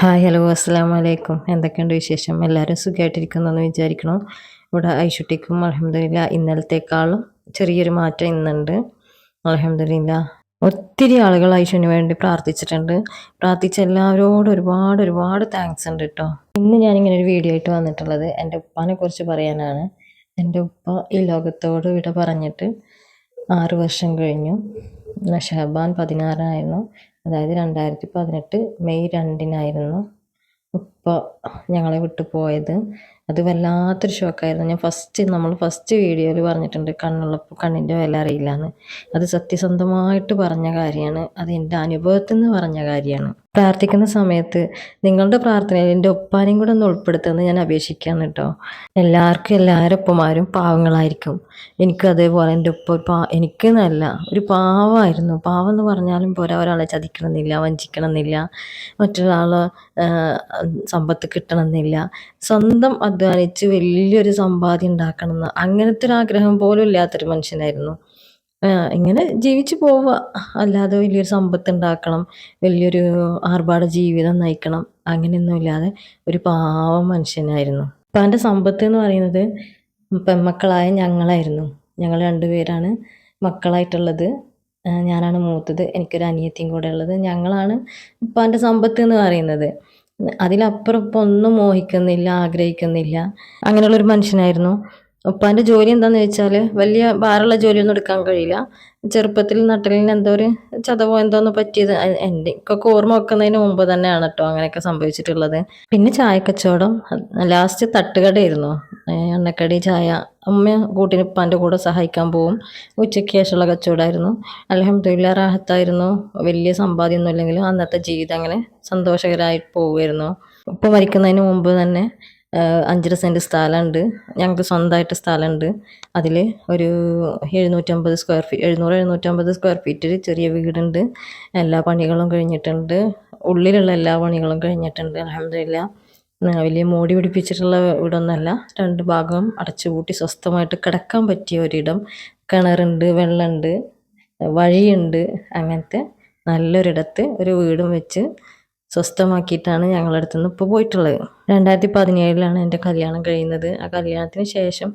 Hi hello അസ്സാം വലൈക്കും എന്തൊക്കെയുണ്ട് വിശേഷം? എല്ലാവരും സുഖമായിട്ടിരിക്കുന്നെന്ന് വിചാരിക്കണം ഇവിടെ ഐഷുട്ടിക്കും അലഹമില്ല ഇന്നലത്തേക്കാളും ചെറിയൊരു മാറ്റം ഇന്നുണ്ട്. അലഹമില്ല ഒത്തിരി ആളുകൾ ഐഷുവിന് വേണ്ടി പ്രാർത്ഥിച്ചിട്ടുണ്ട്. പ്രാർത്ഥിച്ച എല്ലാവരോടും ഒരുപാട് ഒരുപാട് താങ്ക്സ് ഉണ്ട് കേട്ടോ ഇന്ന് ഞാനിങ്ങനെ ഒരു വീഡിയോ ആയിട്ട് വന്നിട്ടുള്ളത് എന്റെ ഉപ്പാനെ കുറിച്ച് പറയാനാണ്. എന്റെ ഉപ്പ ഈ ലോകത്തോട് വിട പറഞ്ഞിട്ട് ആറ് വർഷം കഴിഞ്ഞു. ഷഹബാൻ പതിനാറായിരുന്നു. അതായത് രണ്ടായിരത്തി പതിനെട്ട് മെയ് രണ്ടിനായിരുന്നു ഉപ്പ ഞങ്ങളെ വിട്ടു പോയത്. അത് വല്ലാത്തൊരു ഷോക്കായിരുന്നു. ഞാൻ ഫസ്റ്റ് നമ്മൾ ഫസ്റ്റ് വീഡിയോയിൽ പറഞ്ഞിട്ടുണ്ട് കണ്ണുള്ളപ്പോൾ കണ്ണിന്റെ വില അറിയില്ല എന്ന് അത് സത്യസന്ധമായിട്ട് പറഞ്ഞ കാര്യമാണ്. അത് എന്റെ അനുഭവത്തിൽ നിന്ന് പറഞ്ഞ കാര്യമാണ്. പ്രാർത്ഥിക്കുന്ന സമയത്ത് നിങ്ങളുടെ പ്രാർത്ഥനയിൽ എന്റെ ഒപ്പാനെയും കൂടെ ഒന്ന് ഉൾപ്പെടുത്തുമെന്ന് ഞാൻ അപേക്ഷിക്കുകയാണ് കേട്ടോ. എല്ലാവർക്കും എല്ലാവരും ഒപ്പമാരും പാവങ്ങളായിരിക്കും. എനിക്ക് അതേപോലെ എന്റെ ഒരു പാ എനിക്ക് നല്ല ഒരു പാവമായിരുന്നു. പാവം എന്ന് പറഞ്ഞാലും പോരാ ഒരാളെ ചതിക്കണമെന്നില്ല വഞ്ചിക്കണമെന്നില്ല മറ്റൊരാളെ സമ്പത്ത് കിട്ടണമെന്നില്ല. സ്വന്തം അധ്വാനിച്ച് വലിയൊരു സമ്പാദ്യം ഉണ്ടാക്കണം എന്ന് അങ്ങനത്തെ ഒരു ആഗ്രഹം പോലും ഇല്ലാത്തൊരു മനുഷ്യനായിരുന്നു. ഇങ്ങനെ ജീവിച്ചു പോവുക. അല്ലാതെ വലിയൊരു സമ്പത്ത് ഉണ്ടാക്കണം വലിയൊരു ആർഭാട ജീവിതം നയിക്കണം അങ്ങനെയൊന്നും ഇല്ലാതെ ഒരു പാവം മനുഷ്യനായിരുന്നു. അപ്പം എന്റെ സമ്പത്ത് എന്ന് പറയുന്നത് പെൺമക്കളായ ഞങ്ങളായിരുന്നു. ഞങ്ങൾ രണ്ടുപേരാണ് മക്കളായിട്ടുള്ളത്. ഞാനാണ് മൂത്തത് എനിക്കൊരു അനിയത്തിയും കൂടെ ഉള്ളത്. ഞങ്ങളാണ് ഉപ്പാന്റെ സമ്പത്ത് എന്ന് പറയുന്നത്. അതിലപ്പുറം ഇപ്പം ഒന്നും മോഹിക്കുന്നില്ല ആഗ്രഹിക്കുന്നില്ല. അങ്ങനെയുള്ളൊരു മനുഷ്യനായിരുന്നു. ഉപ്പാന്റെ ജോലി എന്താണെന്ന് വെച്ചാൽ വലിയ ഭാരമുള്ള ജോലിയൊന്നും എടുക്കാൻ കഴിയില്ല. ചെറുപ്പത്തിൽ നട്ടലിന് എന്തോ ഒരു ചതവോ എന്തോ ഒന്ന് പറ്റിയത്. എന്റെ ഒക്കെ ഓർമ്മ വെക്കുന്നതിന് മുമ്പ് തന്നെയാണ് കേട്ടോ അങ്ങനെയൊക്കെ സംഭവിച്ചിട്ടുള്ളത്. പിന്നെ ചായക്കച്ചവടം ലാസ്റ്റ് തട്ടുകടയായിരുന്നു. എണ്ണക്കടി ചായ. അമ്മ കൂട്ടിന് ഉപ്പാന്റെ കൂടെ സഹായിക്കാൻ പോവും. ഉച്ചയ്ക്ക് ശേഷമുള്ള കച്ചവടമായിരുന്നു. അലഹമ്മദില്ല റാഹത്തായിരുന്നു. വലിയ സമ്പാദ്യമൊന്നും ഇല്ലെങ്കിലും അന്നത്തെ ജീവിതം അങ്ങനെ സന്തോഷകരമായി പോവുമായിരുന്നു. ഉപ്പ മരിക്കുന്നതിന് മുമ്പ് തന്നെ അഞ്ചര സെന്റ് സ്ഥലമുണ്ട്. ഞങ്ങൾക്ക് സ്വന്തമായിട്ട് സ്ഥലമുണ്ട്. അതിൽ ഒരു എഴുന്നൂറ്റമ്പത് സ്ക്വയർ ഫീറ്റ് എഴുന്നൂറ് എഴുന്നൂറ്റമ്പത് സ്ക്വയർ ഫീറ്റിൽ ചെറിയ വീടുണ്ട്. എല്ലാ പണികളും കഴിഞ്ഞിട്ടുണ്ട്. ഉള്ളിലുള്ള എല്ലാ പണികളും കഴിഞ്ഞിട്ടുണ്ട്. അലഹമില്ല വലിയ മോടി പിടിപ്പിച്ചിട്ടുള്ള വീടൊന്നുമല്ല രണ്ട് ഭാഗം അടച്ചുപൂട്ടി സ്വസ്ഥമായിട്ട് കിടക്കാൻ പറ്റിയ ഒരിടം. കിണറുണ്ട് വെള്ളമുണ്ട് വഴിയുണ്ട്. അങ്ങനത്തെ നല്ലൊരിടത്ത് ഒരു വീടും വെച്ച് സ്വസ്ഥമാക്കിയിട്ടാണ് ഞങ്ങളുടെ അടുത്ത് നിന്ന് ഇപ്പോൾ പോയിട്ടുള്ളത്. രണ്ടായിരത്തി പതിനേഴിലാണ് എന്റെ കല്യാണം കഴിയുന്നത്. ആ കല്യാണത്തിന് ശേഷം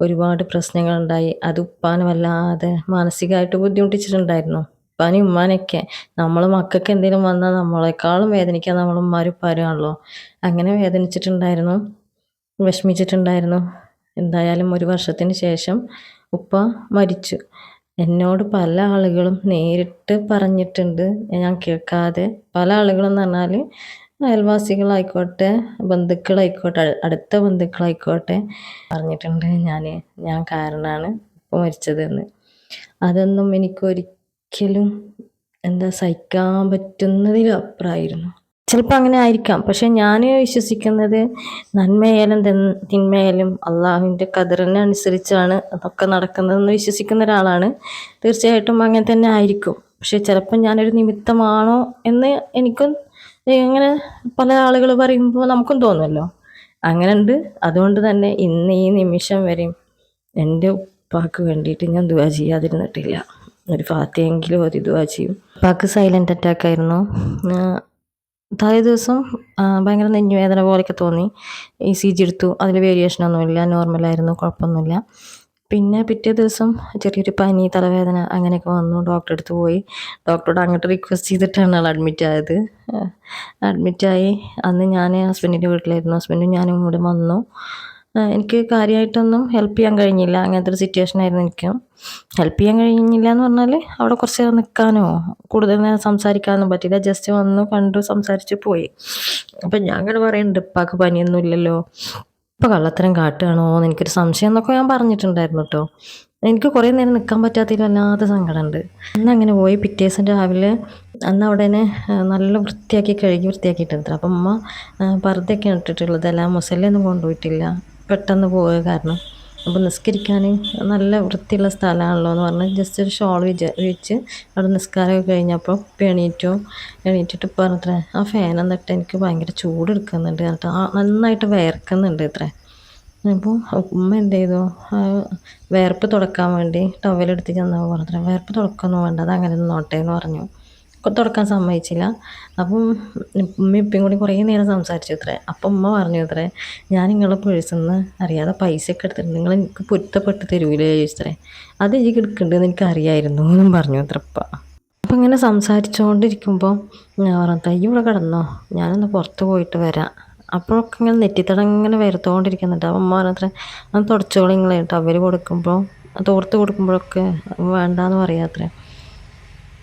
ഒരുപാട് പ്രശ്നങ്ങളുണ്ടായി. അത് ഉപ്പാനെ വല്ലാതെ മാനസികമായിട്ട് ബുദ്ധിമുട്ടിച്ചിട്ടുണ്ടായിരുന്നു. ഉപ്പാനും ഉമ്മാനൊക്കെ നമ്മൾ മക്കൾക്ക് എന്തെങ്കിലും വന്നാൽ നമ്മളെക്കാളും വേദനിക്കാൻ നമ്മൾ ഉമ്മാരും ഉപ്പാരുമാണല്ലോ അങ്ങനെ വേദനിച്ചിട്ടുണ്ടായിരുന്നു. വിഷമിച്ചിട്ടുണ്ടായിരുന്നു. എന്തായാലും ഒരു വർഷത്തിന് ശേഷം ഉപ്പ മരിച്ചു. എന്നോട് പല ആളുകളും നേരിട്ട് പറഞ്ഞിട്ടുണ്ട്. ഞാൻ കേൾക്കാതെ പല ആളുകളും എന്ന് പറഞ്ഞാൽ അയൽവാസികളായിക്കോട്ടെ ബന്ധുക്കളായിക്കോട്ടെ അടുത്ത ബന്ധുക്കളായിക്കോട്ടെ പറഞ്ഞിട്ടുണ്ട് ഞാൻ ഞാൻ കാരണമാണ് ഇപ്പോൾ മരിച്ചതെന്ന് അതൊന്നും എനിക്കൊരിക്കലും എന്താ സഹിക്കാൻ പറ്റുന്നതിലും അപ്പുറമായിരുന്നു. ചിലപ്പോൾ അങ്ങനെ ആയിരിക്കാം. പക്ഷെ ഞാൻ വിശ്വസിക്കുന്നത് നന്മയായാലും തിന്മയായാലും അള്ളാഹുവിന്റെ കതിറിനനുസരിച്ചാണ് അതൊക്കെ നടക്കുന്നതെന്ന് വിശ്വസിക്കുന്ന ഒരാളാണ്. തീർച്ചയായിട്ടും അങ്ങനെ തന്നെ ആയിരിക്കും. പക്ഷെ ചിലപ്പോൾ ഞാനൊരു നിമിത്തമാണോ എന്ന് എനിക്കും ഇങ്ങനെ പല ആളുകൾ പറയുമ്പോൾ നമുക്കും തോന്നുമല്ലോ അങ്ങനെ ഉണ്ട് അതുകൊണ്ട് തന്നെ ഇന്ന് ഈ നിമിഷം വരെയും എന്റെ ഉപ്പാക്ക് വേണ്ടിയിട്ട് ഞാൻ ദുവാ ചെയ്യാതിരുന്നിട്ടില്ല. ഒരു ഫാത്തിയെങ്കിലും ഒരു ദുവാ ചെയ്യും. ഉപ്പാക്ക് സൈലന്റ് അറ്റാക്ക് ആയിരുന്നു. തലേ ദിവസം ഭയങ്കര നെഞ്ഞുവേദന പോലെയൊക്കെ തോന്നി. ഇ സി ജി എടുത്തു. അതിൽ വേരിയേഷനൊന്നുമില്ല നോർമലായിരുന്നു കുഴപ്പമൊന്നുമില്ല. പിന്നെ പിറ്റേ ദിവസം ചെറിയൊരു പനി തലവേദന അങ്ങനെയൊക്കെ വന്നു. ഡോക്ടറെ അടുത്ത് പോയി. ഡോക്ടറോട് അങ്ങോട്ട് റിക്വസ്റ്റ് ചെയ്തിട്ടാണ് ആൾ അഡ്മിറ്റ് ആയത്. അഡ്മിറ്റായി അന്ന് ഞാൻ ഹസ്ബൻഡിന്റെ വീട്ടിലായിരുന്നു. ഹസ്ബൻഡും ഞാനും കൂടെ വന്നു. എനിക്ക് കാര്യമായിട്ടൊന്നും ഹെൽപ്പ് ചെയ്യാൻ കഴിഞ്ഞില്ല. അങ്ങനത്തെ ഒരു സിറ്റുവേഷൻ ആയിരുന്നു എനിക്ക്. ഹെൽപ്പ് ചെയ്യാൻ കഴിഞ്ഞില്ല എന്ന് പറഞ്ഞാൽ അവിടെ കുറച്ച് നേരം നിൽക്കാനോ കൂടുതൽ നേരം സംസാരിക്കാനൊന്നും പറ്റില്ല ജസ്റ്റ് വന്നു കണ്ടു സംസാരിച്ച് പോയി. അപ്പം ഞാൻ അങ്ങനെ പറയുന്നുണ്ട് ഇപ്പാക്ക് പനിയൊന്നും ഇല്ലല്ലോ. ഇപ്പം കള്ളത്തരം കാട്ടുകയാണോ എന്ന് എനിക്കൊരു സംശയം എന്നൊക്കെ ഞാൻ പറഞ്ഞിട്ടുണ്ടായിരുന്നു കേട്ടോ എനിക്ക് കുറേ നേരം നിൽക്കാൻ പറ്റാത്തതിൽ വല്ലാത്ത സങ്കടമുണ്ട് അന്ന് അങ്ങനെ പോയി. പിറ്റേ ദിവസം രാവിലെ അന്ന് അവിടെ നല്ല വൃത്തിയാക്കി കഴുകി വൃത്തിയാക്കിയിട്ടുണ്ട്. അപ്പം അമ്മ പർദ്ദയൊക്കെയാണ് ഇട്ടിട്ടുള്ളത് അല്ല മുസല്ലൊന്നും കൊണ്ടുപോയിട്ടില്ല. പെട്ടെന്ന് പോയ കാരണം. അപ്പോൾ നിസ്കരിക്കാൻ നല്ല വൃത്തിയുള്ള സ്ഥലമാണല്ലോ എന്ന് പറഞ്ഞ് ജസ്റ്റ് ഒരു ഷോൾ വിച വെച്ച് അവിടെ നിസ്കാരമൊക്കെ കഴിഞ്ഞപ്പോൾ എണീറ്റു. എണീറ്റിട്ട് പറഞ്ഞത്ര ആ ഫാൻ എന്നിട്ട് എനിക്ക് ഭയങ്കര ചൂടെടുക്കുന്നുണ്ട് എന്നിട്ട് നന്നായിട്ട് വേർക്കുന്നുണ്ട് ഇത്ര. അപ്പോൾ ഉമ്മ എന്ത് ചെയ്തു? വേർപ്പ് തുടക്കാൻ വേണ്ടി ടവലെടുത്ത് ചെന്നപ്പോൾ പറഞ്ഞത്ര വിയർപ്പ് തുടക്കൊന്നും വേണ്ട അങ്ങനെ നോട്ടേ എന്ന് പറഞ്ഞു. തുടക്കാൻ സമ്മതിച്ചില്ല. അപ്പം ഉമ്മ ഇപ്പം കൂടി കുറേ നേരം സംസാരിച്ചു അത്രേ അപ്പം ഉമ്മ പറഞ്ഞു അത്രേ ഞാൻ നിങ്ങളെ പേഴ്സിൽ നിന്ന് അറിയാതെ പൈസ ഒക്കെ എടുത്തിട്ടുണ്ട്. നിങ്ങൾ എനിക്ക് പൊരുത്തപ്പെട്ട് തരൂലേ? ചോദിച്ചത്രേ അത് എനിക്ക് എടുക്കേണ്ടതെന്ന് എനിക്ക് അറിയായിരുന്നു എന്നും പറഞ്ഞു അത്ര ഉപ്പ. അപ്പം ഇങ്ങനെ സംസാരിച്ചുകൊണ്ടിരിക്കുമ്പോൾ ഞാൻ പറഞ്ഞു തയ്യ ഇവിടെ കിടന്നോ. ഞാനൊന്ന് പുറത്ത് പോയിട്ട് വരാം. അപ്പോഴൊക്കെ ഇങ്ങനെ നെറ്റിത്തടം ഇങ്ങനെ വരുത്തോണ്ടിരിക്കുന്നുണ്ട്. അപ്പം അമ്മ പറഞ്ഞത്ര അത് തുടച്ചോളിങ്ങളായിട്ട് അവർ കൊടുക്കുമ്പോൾ തോർത്ത് കൊടുക്കുമ്പോഴൊക്കെ വേണ്ടാന്ന് പറയാത്രേ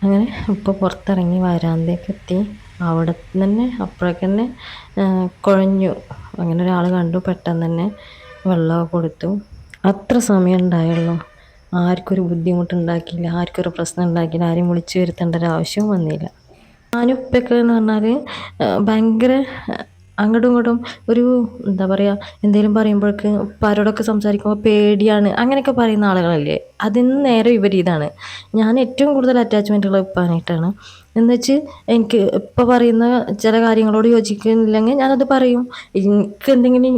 അങ്ങനെ ഇപ്പോൾ പുറത്തിറങ്ങി വരാന്തേക്ക് എത്തി. അവിടെ തന്നെ അപ്പോഴേക്ക് തന്നെ കുഴഞ്ഞു. അങ്ങനെ ഒരാൾ കണ്ടു പെട്ടെന്ന് തന്നെ വെള്ളമൊക്കെ കൊടുത്തു. അത്ര സമയം ഉണ്ടായുള്ളൂ. ആർക്കൊരു ബുദ്ധിമുട്ടുണ്ടാക്കിയില്ല ആർക്കൊരു പ്രശ്നം ഉണ്ടാക്കിയില്ല ആരും വിളിച്ചു വരുത്തേണ്ട ഒരു ആവശ്യവും വന്നില്ല. ഞാനും ഉപ്പയൊക്കെ എന്ന് പറഞ്ഞാൽ ഭയങ്കര അങ്ങോട്ടും ഇങ്ങോട്ടും ഒരു എന്താ പറയുക എന്തെങ്കിലും പറയുമ്പോഴേക്ക് ഉപ്പാരോടൊക്കെ സംസാരിക്കുമ്പോൾ പേടിയാണ്. അങ്ങനെയൊക്കെ പറയുന്ന ആളുകളല്ലേ? അതിന് നേരെ വിപരീതമാണ് ഞാൻ ഏറ്റവും കൂടുതൽ അറ്റാച്ച്മെന്റ് ഉള്ള ഉപ്പാനായിട്ടാണ്. എന്ന് വെച്ച് എനിക്ക് ഇപ്പം പറയുന്ന ചില കാര്യങ്ങളോട് യോജിക്കുന്നില്ലെങ്കിൽ ഞാനത് പറയും. എനിക്ക് എന്തെങ്കിലും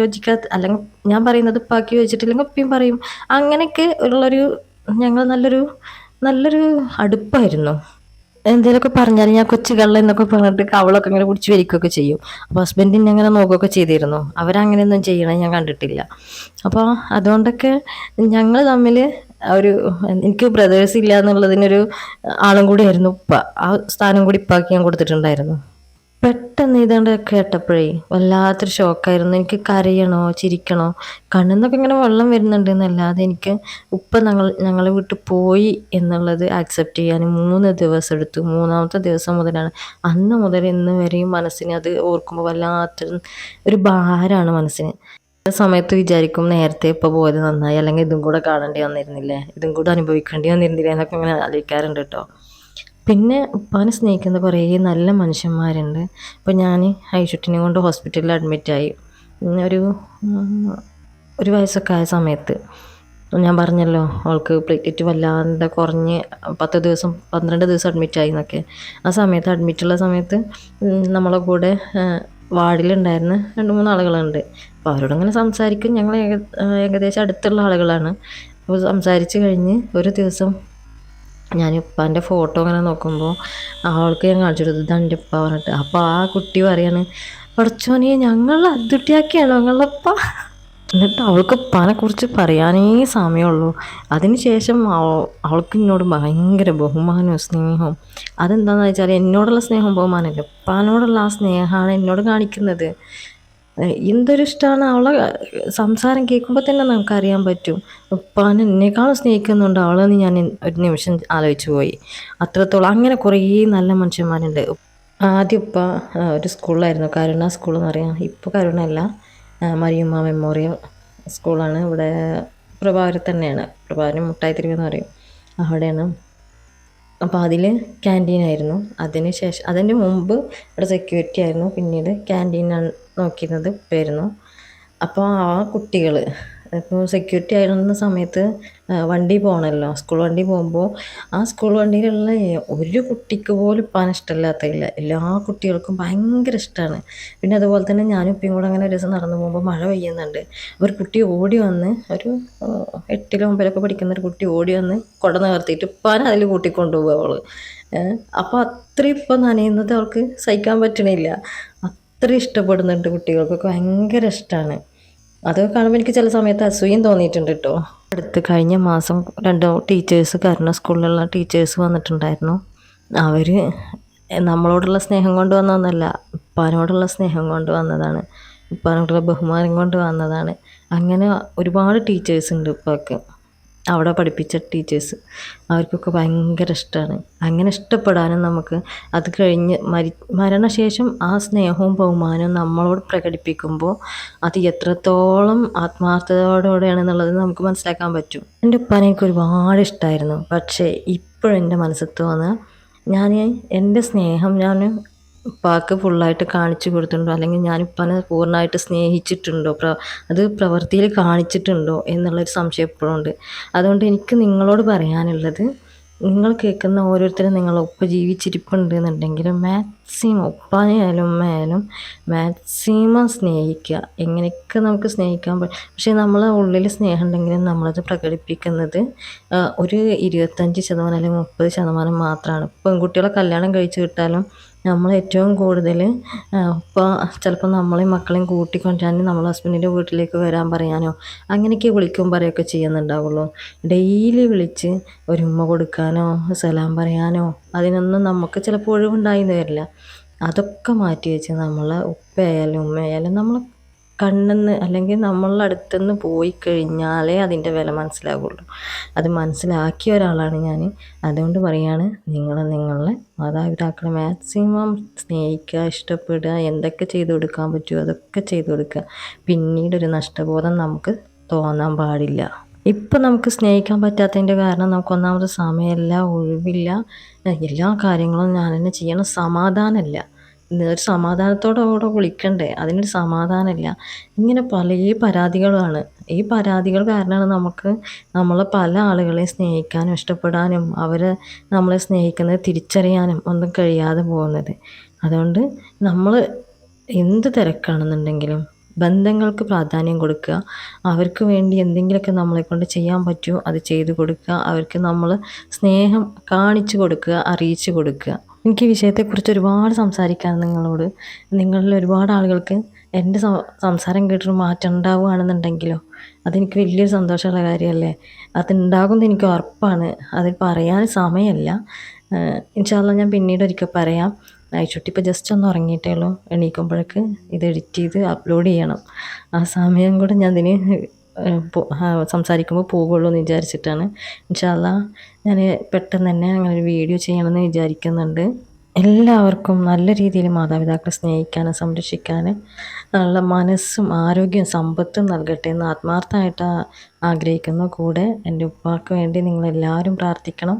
യോജിക്കാത്ത അല്ലെങ്കിൽ ഞാൻ പറയുന്നത് ഉപ്പാക്കി യോജിച്ചിട്ടില്ലെങ്കിൽ ഉപ്പയും പറയും. അങ്ങനെയൊക്കെ ഉള്ളൊരു ഞങ്ങൾ നല്ലൊരു നല്ലൊരു അടുപ്പായിരുന്നു. എന്തെങ്കിലുമൊക്കെ പറഞ്ഞാൽ ഞാൻ കൊച്ചു കള്ള എന്നൊക്കെ പറഞ്ഞിട്ട് കവളൊക്കെ ഇങ്ങനെ പിടിച്ച് വലിക്കുകയൊക്കെ ചെയ്യും. അപ്പോൾ ഹസ്ബൻഡിനെ അങ്ങനെ നോക്കുകയൊക്കെ ചെയ്തിരുന്നു. അവരങ്ങനെയൊന്നും ചെയ്യണേ ഞാൻ കണ്ടിട്ടില്ല. അപ്പോൾ അതുകൊണ്ടൊക്കെ ഞങ്ങൾ തമ്മിൽ ഒരു എനിക്ക് ബ്രദേഴ്സ് ഇല്ല എന്നുള്ളതിനൊരു ആളും കൂടിയായിരുന്നു ഉപ്പ. ആ സ്ഥാനം കൂടി ഇപ്പാക്കി ഞാൻ കൊടുത്തിട്ടുണ്ടായിരുന്നു. പെട്ടെന്ന് ഇതുകൊണ്ട് കേട്ടപ്പോഴേ വല്ലാത്തൊരു ഷോക്കായിരുന്നു എനിക്ക് കരയണോ ചിരിക്കണോ? കണ്ണെന്നൊക്കെ ഇങ്ങനെ വെള്ളം വരുന്നുണ്ട് എന്നല്ലാതെ എനിക്ക് ഉപ്പ ഞങ്ങൾ ഞങ്ങളെ വിട്ട് പോയി എന്നുള്ളത് ആക്സെപ്റ്റ് ചെയ്യാൻ മൂന്ന് ദിവസം എടുത്തു. മൂന്നാമത്തെ ദിവസം മുതലാണ്. അന്ന് മുതൽ ഇന്ന് വരെയും മനസ്സിന് അത് ഓർക്കുമ്പോൾ വല്ലാത്തൊരു ഒരു ഭാരമാണ് മനസ്സിന്. സമയത്ത് വിചാരിക്കും നേരത്തെ ഇപ്പോൾ പോയത് നന്നായി അല്ലെങ്കിൽ ഇതും കൂടെ കാണേണ്ടി വന്നിരുന്നില്ലേ ഇതും കൂടെ അനുഭവിക്കേണ്ടി വന്നിരുന്നില്ലേ എന്നൊക്കെ ഇങ്ങനെ ആലോചിക്കാറുണ്ട് കേട്ടോ. പിന്നെ ഉപ്പാനെ സ്നേഹിക്കുന്ന കുറേ നല്ല മനുഷ്യന്മാരുണ്ട്. ഇപ്പോൾ ഞാൻ ഐഷുട്ടിനെ കൊണ്ട് ഹോസ്പിറ്റലിൽ അഡ്മിറ്റായി ഒരു ഒരു വയസ്സൊക്കെ ആയ സമയത്ത് ഞാൻ പറഞ്ഞല്ലോ അവൾക്ക് പ്ലേറ്റ്ലെറ്റ് വല്ലാണ്ട് കുറഞ്ഞ് പത്ത് ദിവസം പന്ത്രണ്ട് ദിവസം അഡ്മിറ്റായി എന്നൊക്കെ. ആ സമയത്ത് അഡ്മിറ്റുള്ള സമയത്ത് നമ്മളെ കൂടെ വാർഡിലുണ്ടായിരുന്ന രണ്ട് മൂന്ന് ആളുകളുണ്ട്. അപ്പോൾ അവരോടങ്ങനെ സംസാരിക്കും. ഞങ്ങൾ ഏകദേശം അടുത്തുള്ള ആളുകളാണ്. അപ്പോൾ സംസാരിച്ച് കഴിഞ്ഞ് ഒരു ദിവസം ഞാൻ ഉപ്പാന്റെ ഫോട്ടോ അങ്ങനെ നോക്കുമ്പോൾ അവൾക്ക് ഞാൻ കാണിച്ചു കൊടുത്തു. ഇതാണ് ഉപ്പ പറഞ്ഞിട്ട്. അപ്പോൾ ആ കുട്ടി പറയാണ് പഠിച്ചോനെ ഞങ്ങൾ അതുട്ടിയാക്കിയാണോ ഞങ്ങളപ്പ എന്നിട്ട് അവൾക്ക് ഉപ്പാനെ കുറിച്ച് പറയാനേ സമയമുള്ളൂ. അതിന് ശേഷം അവൾക്ക് എന്നോട് ഭയങ്കര ബഹുമാനവും സ്നേഹവും. അതെന്താണെന്ന് വെച്ചാൽ എന്നോടുള്ള സ്നേഹം ബഹുമാനമല്ല. ഉപ്പാനോടുള്ള ആ സ്നേഹമാണ് എന്നോട് കാണിക്കുന്നത്. എന്തൊരു ഇഷ്ടമാണ് അവളെ സംസാരം കേൾക്കുമ്പോൾ തന്നെ നമുക്കറിയാൻ പറ്റും. ഉപ്പാൻ എന്നെക്കാളും സ്നേഹിക്കുന്നുണ്ട്. അവളെന്ന് ഞാൻ ഒരു നിമിഷം ആലോചിച്ചു പോയി. അത്രത്തോളം അങ്ങനെ കുറേ നല്ല മനുഷ്യന്മാരുണ്ട്. ആദ്യം ഉപ്പ ഒരു സ്കൂളിലായിരുന്നു. കരുണ സ്കൂൾ എന്ന് പറയാം. ഇപ്പോൾ കരുണ അല്ല മരിയമ്മ മെമ്മോറിയൽ സ്കൂളാണ്. ഇവിടെ പ്രഭാവരത്തന്നെയാണ്. തന്നെയാണ് പ്രഭാകരൻ മുട്ടായി തെരുവെന്ന് പറയും. അവിടെയാണ് അപ്പോൾ അതിൽ ക്യാന്റീനായിരുന്നു അതിന് ശേഷം അതിന് മുമ്പ് ഇവിടെ സെക്യൂരിറ്റി ആയിരുന്നു. പിന്നീട് ക്യാന്റീനാണ് നോക്കിയിരുന്നത് ഉപ്പയായിരുന്നു അപ്പോൾ ആ കുട്ടികൾ ഇപ്പോൾ സെക്യൂരിറ്റി ആയിരുന്ന സമയത്ത് വണ്ടി പോകണമല്ലോ സ്കൂൾ വണ്ടി പോകുമ്പോൾ ആ സ്കൂൾ വണ്ടിയിലുള്ള ഒരു കുട്ടിക്ക് പോലും ഇപ്പം ഇഷ്ടമില്ലാത്തതില്ല. എല്ലാ കുട്ടികൾക്കും ഭയങ്കര ഇഷ്ടമാണ് പിന്നെ അതുപോലെ തന്നെ ഞാനും ഇപ്പം കൂടെ അങ്ങനെ ഒരു ദിവസം നടന്നു പോകുമ്പോൾ മഴ പെയ്യുന്നുണ്ട്. ഒരു കുട്ടി ഓടി വന്ന് ഒരു എട്ടിലോ ഒമ്പതിലൊക്കെ പഠിക്കുന്ന ഒരു കുട്ടി ഓടി വന്ന് കുട നിവർത്തിയിട്ട് ഇപ്പം അതിൽ കൂട്ടിക്കൊണ്ടുപോകും അവൾ അപ്പോൾ അത്രയും ഇപ്പം നനയുന്നത് അവൾക്ക് സഹിക്കാൻ പറ്റണില്ല. അത്ര ഇഷ്ടപ്പെടുന്നുണ്ട് കുട്ടികൾക്കൊക്കെ ഭയങ്കര ഇഷ്ടമാണ് അതൊക്കെ കാണുമ്പോൾ എനിക്ക് ചില സമയത്ത് അസൂയം തോന്നിയിട്ടുണ്ട് കേട്ടോ. അടുത്ത് കഴിഞ്ഞ മാസം രണ്ട് ടീച്ചേഴ്സ് കരുണ സ്കൂളിലുള്ള ടീച്ചേഴ്സ് വന്നിട്ടുണ്ടായിരുന്നു. അവർ നമ്മളോടുള്ള സ്നേഹം കൊണ്ട് വന്നതൊന്നല്ല ഉപ്പാനോടുള്ള സ്നേഹം കൊണ്ട് വന്നതാണ് ഉപ്പാനോടുള്ള ബഹുമാനം കൊണ്ട് വന്നതാണ്. അങ്ങനെ ഒരുപാട് ടീച്ചേഴ്സ് ഉണ്ട് ഉപ്പാക്ക്. അവിടെ പഠിപ്പിച്ച ടീച്ചേഴ്സ് അവർക്കൊക്കെ ഭയങ്കര ഇഷ്ടമാണ് അങ്ങനെ ഇഷ്ടപ്പെടാനും നമുക്ക് അത് കഴിഞ്ഞ് മരി മരണശേഷം ആ സ്നേഹവും ബഹുമാനവും നമ്മളോട് പ്രകടിപ്പിക്കുമ്പോൾ അത് എത്രത്തോളം ആത്മാർത്ഥതയോടെയാണെന്നുള്ളത് നമുക്ക് മനസ്സിലാക്കാൻ പറ്റും. എന്റെ ഉപ്പാനെ എനിക്ക് ഒരുപാട് ഇഷ്ടമായിരുന്നു പക്ഷേ ഇപ്പോഴെന്റെ മനസ്സിൽ തോന്നുക ഞാൻ എന്റെ സ്നേഹം ഞാൻ ഉപ്പാക്ക് ഫുള്ളായിട്ട് കാണിച്ചു കൊടുത്തിട്ടുണ്ടോ? അല്ലെങ്കിൽ ഞാൻ ഉപ്പാനെ പൂർണമായിട്ട് സ്നേഹിച്ചിട്ടുണ്ടോ? പ്ര അത് പ്രവൃത്തിയിൽ കാണിച്ചിട്ടുണ്ടോ? എന്നുള്ളൊരു സംശയം എപ്പോഴും ഉണ്ട് അതുകൊണ്ട് എനിക്ക് നിങ്ങളോട് പറയാനുള്ളത് നിങ്ങൾ കേൾക്കുന്ന ഓരോരുത്തരും നിങ്ങൾ ഉപ്പ ജീവിച്ചിരിപ്പുണ്ട് എന്നുണ്ടെങ്കിൽ മാക്സിമം ഉപ്പാനെയായാലും ഉമ്മയായാലും മാക്സിമം സ്നേഹിക്കുക. എങ്ങനെയൊക്കെ നമുക്ക് സ്നേഹിക്കാൻ പറ്റും പക്ഷേ നമ്മൾ ഉള്ളിൽ സ്നേഹം ഉണ്ടെങ്കിലും നമ്മളത് പ്രകടിപ്പിക്കുന്നത് ഒരു ഇരുപത്തഞ്ച് ശതമാനം അല്ലെങ്കിൽ മുപ്പത് ശതമാനം മാത്രമാണ്. പെൺകുട്ടികളെ കല്യാണം കഴിച്ചു വിട്ടാലും നമ്മൾ ഏറ്റവും കൂടുതൽ ഇപ്പോൾ ചിലപ്പോൾ നമ്മളെയും മക്കളെയും കൂട്ടിക്കൊണ്ടുവരാൻ നമ്മൾ ഹസ്ബൻഡിന്റെ വീട്ടിലേക്ക് വരാൻ പറയാനോ അങ്ങനെയൊക്കെ വിളിക്കും പറയുകയൊക്കെ ചെയ്യുന്നുണ്ടാവുള്ളൂ. ഡെയിലി വിളിച്ച് ഒരു ഉമ്മ കൊടുക്കാനോ സലാം പറയാനോ അതിനൊന്നും നമുക്ക് ചിലപ്പോൾ ഒഴിവുണ്ടായിന്ന് വരില്ല. അതൊക്കെ മാറ്റി വെച്ച് നമ്മൾ ഉപ്പയായാലും ഉമ്മയായാലും നമ്മൾ നിന്ന് അല്ലെങ്കിൽ നമ്മളുടെ അടുത്തുനിന്ന് പോയി കഴിഞ്ഞാലേ അതിന്റെ വില മനസ്സിലാകുള്ളൂ അത് മനസ്സിലാക്കിയ ഒരാളാണ് ഞാൻ അതുകൊണ്ട് പറയാണ് നിങ്ങൾ നിങ്ങളുടെ മാതാപിതാക്കളെ മാക്സിമം സ്നേഹിക്കുക ഇഷ്ടപ്പെടുക എന്തൊക്കെ ചെയ്തു കൊടുക്കാൻ പറ്റുമോ അതൊക്കെ ചെയ്തു കൊടുക്കുക. പിന്നീടൊരു നഷ്ടബോധം നമുക്ക് തോന്നാൻ പാടില്ല. ഇപ്പം നമുക്ക് സ്നേഹിക്കാൻ പറ്റാത്തതിന്റെ കാരണം നമുക്ക് ഒന്നാമത് സമയമില്ല ഒഴിവില്ല. എല്ലാ കാര്യങ്ങളും ഞാൻ തന്നെ ചെയ്യണം. സമാധാനമില്ല ഒരു സമാധാനത്തോടെ കൂടെ വിളിക്കണ്ടേ? അതിനൊരു സമാധാനമില്ല. ഇങ്ങനെ പല ഈ പരാതികളാണ്. ഈ പരാതികൾ കാരണമാണ് നമുക്ക് നമ്മളെ പല ആളുകളെയും സ്നേഹിക്കാനും ഇഷ്ടപ്പെടാനും അവർ നമ്മളെ സ്നേഹിക്കുന്നത് തിരിച്ചറിയാനും ഒന്നും കഴിയാതെ പോകുന്നത്. അതുകൊണ്ട് നമ്മൾ എന്ത് തിരക്കാണെന്നുണ്ടെങ്കിലും ബന്ധങ്ങൾക്ക് പ്രാധാന്യം കൊടുക്കുക. അവർക്ക് വേണ്ടി എന്തെങ്കിലുമൊക്കെ നമ്മളെ കൊണ്ട് ചെയ്യാൻ പറ്റുമോ അത് ചെയ്തു കൊടുക്കുക. അവർക്ക് നമ്മൾ സ്നേഹം കാണിച്ചു കൊടുക്കുക അറിയിച്ചു കൊടുക്കുക. എനിക്ക് ഈ വിഷയത്തെക്കുറിച്ച് ഒരുപാട് സംസാരിക്കാൻ നിങ്ങളോട്. നിങ്ങളിൽ ഒരുപാട് ആളുകൾക്ക് എന്റെ സംസാരം കേട്ടൊരു മാറ്റം ഉണ്ടാവുകയാണെന്നുണ്ടെങ്കിലോ അതെനിക്ക് വലിയൊരു സന്തോഷമുള്ള കാര്യമല്ലേ? അതുണ്ടാകുമെന്ന് എനിക്ക് ഉറപ്പാണ്. അത് പറയാൻ സമയമല്ല. ഇൻഷാല്ല ഞാൻ പിന്നീട് ഒരിക്കൽ പറയാം. നൈറ്റുട്ടി ഇപ്പോൾ ജസ്റ്റ് ഒന്ന് ഉറങ്ങിയിട്ടേ ഉള്ളൂ. എണീക്കുമ്പോഴേക്ക് ഇത് എഡിറ്റ് ചെയ്ത് അപ്ലോഡ് ചെയ്യണം. ആ സമയം കൂടെ ഞാൻ ഇതിന് സംസാരിക്കുമ്പോൾ പോകുള്ളൂ എന്ന് വിചാരിച്ചിട്ടാണ്. ഇൻഷാല്ല ഞാൻ പെട്ടെന്ന് തന്നെ അങ്ങനെ ഒരു വീഡിയോ ചെയ്യണമെന്ന് വിചാരിക്കുന്നുണ്ട്. എല്ലാവർക്കും നല്ല രീതിയിൽ മാതാപിതാക്കളെ സ്നേഹിക്കാനും സംരക്ഷിക്കാനും ഉള്ള മനസ്സും ആരോഗ്യവും സമ്പത്തും നൽകട്ടെ എന്ന് ആത്മാർത്ഥമായിട്ട് ആഗ്രഹിക്കുന്നു. കൂടെ എന്റെ ഉപ്പാക്ക് വേണ്ടി നിങ്ങളെല്ലാവരും പ്രാർത്ഥിക്കണം.